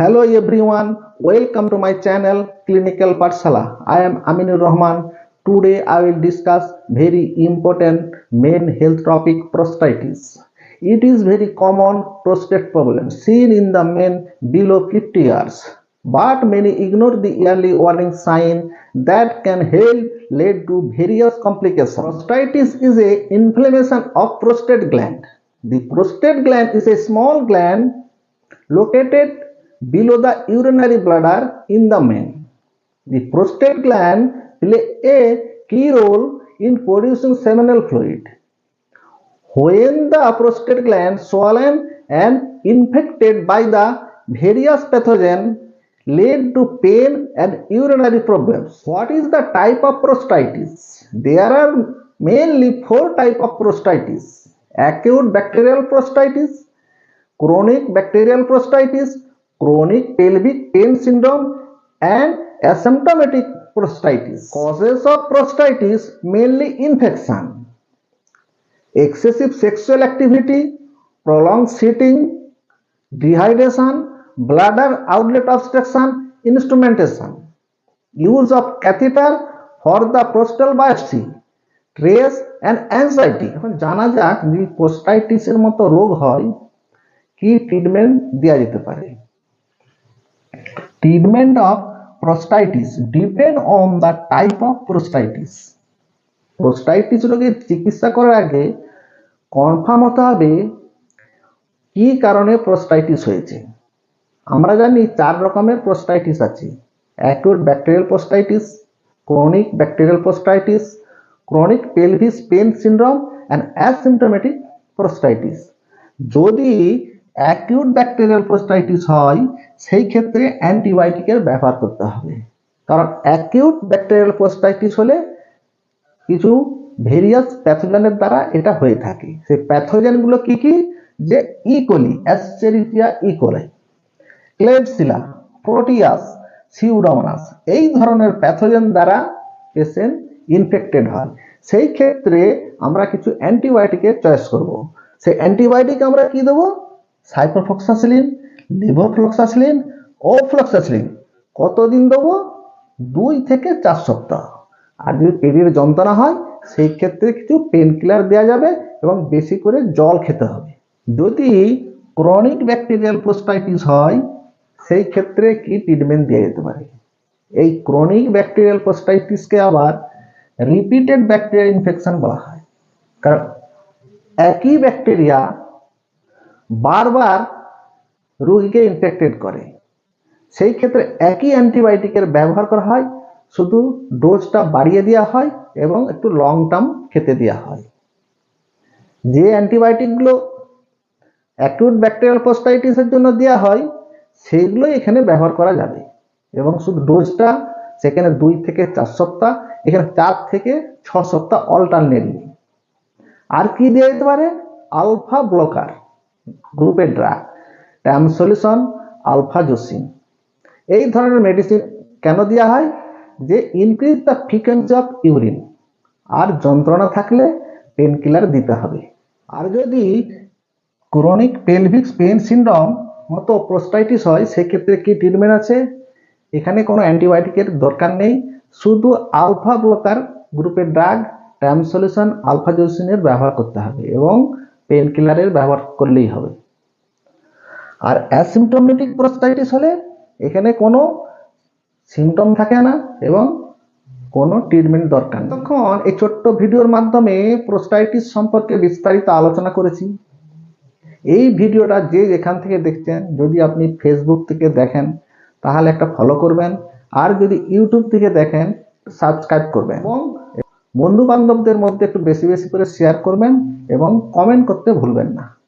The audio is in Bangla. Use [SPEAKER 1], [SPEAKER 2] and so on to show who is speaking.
[SPEAKER 1] Hello everyone, welcome to my channel Clinical Patshala. I am Aminur Rahman. Today I will discuss very important main health topic prostatitis. It is very common prostate problem seen in the men below 50 years. But many ignore the early warning sign that can help lead to various complications. Prostatitis is a inflammation of prostate gland. The prostate gland is a small gland located below the urinary bladder in the man. The prostate gland play a key role in producing seminal fluid. When the prostate gland swollen and infected by the various pathogen lead to pain and urinary problems. What is the type of prostatitis? There are mainly four type of prostatitis. Acute bacterial prostatitis, chronic bacterial prostatitis, chronic pelvic pain syndrome and asymptomatic prostatitis. Causes of prostatitis mainly infection, excessive sexual activity, prolonged sitting, dehydration, bladder outlet obstruction, instrumentation, use of catheter for the prostal biopsy, stress and anxiety. এখন জানা যাক যদি পোস্টাইটিসের মতো রোগ হয় কি ট্রিটমেন্ট দেওয়া যেতে পারে treatment of prostatitis depend on the type of prostatitis prostatitis রোগের চিকিৎসা করার আগে কনফার্ম হতে হবে কি কারণে প্রস্টাইটিস হয়েছে আমরা জানি চার রকমের প্রস্টাইটিস আছে acute bacterial prostatitis chronic bacterial prostatitis chronic pelvis pain syndrome and asymptomatic prostatitis যদি অ্যাকিউট ব্যাকটেরিয়াল প্রোস্টাইটিস হয়, সেই ক্ষেত্রে অ্যান্টিবায়োটিকের ব্যবহার করতে হবে। কারণ অ্যাকিউট ব্যাকটেরিয়াল প্রস্টাইটিস হলে কিছু ভেরিয়াস প্যাথোজেনের দ্বারা এটা হয়ে থাকে। সেই প্যাথোজেনগুলো কি কি? যে E coli Escherichia E coli Klebsiella Proteus Pseudomonas এই ধরনের প্যাথোজেন দ্বারা পেশেন্ট ইনফেক্টেড হয়। সেই ক্ষেত্রে আমরা কিছু অ্যান্টিবায়োটিকের চয়েস করব। সেই অ্যান্টিবায়োটিক আমরা কি দেবো? সাইপ্রোফ্লক্সাসিলিন, লিভোফ্লক্সাসিলিন ও ফ্লক্সাসিলিন কতদিন দেবো? দুই থেকে চার সপ্তাহ। আর যদি পেটের যন্ত্রণা হয়, সেই ক্ষেত্রে কিছু পেন কিলার দেওয়া যাবে এবং বেশি করে জল খেতে হবে। যদি ক্রনিক ব্যাকটেরিয়াল প্রোস্টাইটিস হয়, সেই ক্ষেত্রে কি ট্রিটমেন্ট দেওয়া যেতে পারে? এই ক্রনিক ব্যাকটেরিয়াল প্রোস্টাইটিসকে আবার রিপিটেড ব্যাকটেরিয়া ইনফেকশন বলা হয়। কারণ একই ব্যাকটেরিয়া বারবার রোগীকে ইনফেক্টেড করে। সেই ক্ষেত্রে একই অ্যান্টিবায়োটিকের ব্যবহার করা হয়, শুধু ডোজটা বাড়িয়ে দেওয়া হয় এবং একটু লং টার্ম খেতে দেওয়া হয়। যে অ্যান্টিবায়োটিকগুলো অ্যাকিউট ব্যাকটেরিয়াল পোস্টাইটিসের জন্য দেওয়া হয় সেইগুলো এখানে ব্যবহার করা যাবে। এবং শুধু ডোজটা সেখানে দুই থেকে চার সপ্তাহ, এখানে চার থেকে ছ সপ্তাহ অল্টারনেটলি আর কি দেওয়া যেতে পারে? আলফা ব্লকার গ্রুপের drug tamsulosin alfuzosin এই ধরনের মেডিসিন কেন দেওয়া হয়? যে increase the frequency of urine আর যন্ত্রণা থাকলে পেন কিলার দিতে হবে। আর যদি ক্রনিক পেলভিক পেন সিন্ড্রোম মতো প্রোস্টাইটিস হয়, সেক্ষেত্রে কি ট্রিটমেন্ট আছে? এখানে কোনো অ্যান্টিবায়োটিকের দরকার নেই। শুধু আলফা ব্লকার গ্রুপের ড্রাগ ট্যাম সলিউশন আলফা জোসিনের ব্যবহার করতে হবে। এবং পেন কিলারের ব্যবহার করলেই হবে। আর অ্যাসিমটোমেটিক প্রোস্টাইটিস হলে এখানে কোনো সিমটম থাকে না এবং কোনো ট্রিটমেন্ট দরকার। তখন এই ছোট্ট ভিডিওর মাধ্যমে প্রোস্টাইটিস সম্পর্কে বিস্তারিত আলোচনা করেছি। এই ভিডিওটা যে যেখান থেকে দেখছেন, যদি আপনি ফেসবুক থেকে দেখেন, তাহলে একটা ফলো করবেন। আর যদি ইউটিউব থেকে দেখেন সাবস্ক্রাইব করবেন। এবং বন্ধু বান্ধবদের মধ্যে একটু বেশি বেশি করে শেয়ার করবেন এবং কমেন্ট করতে ভুলবেন না।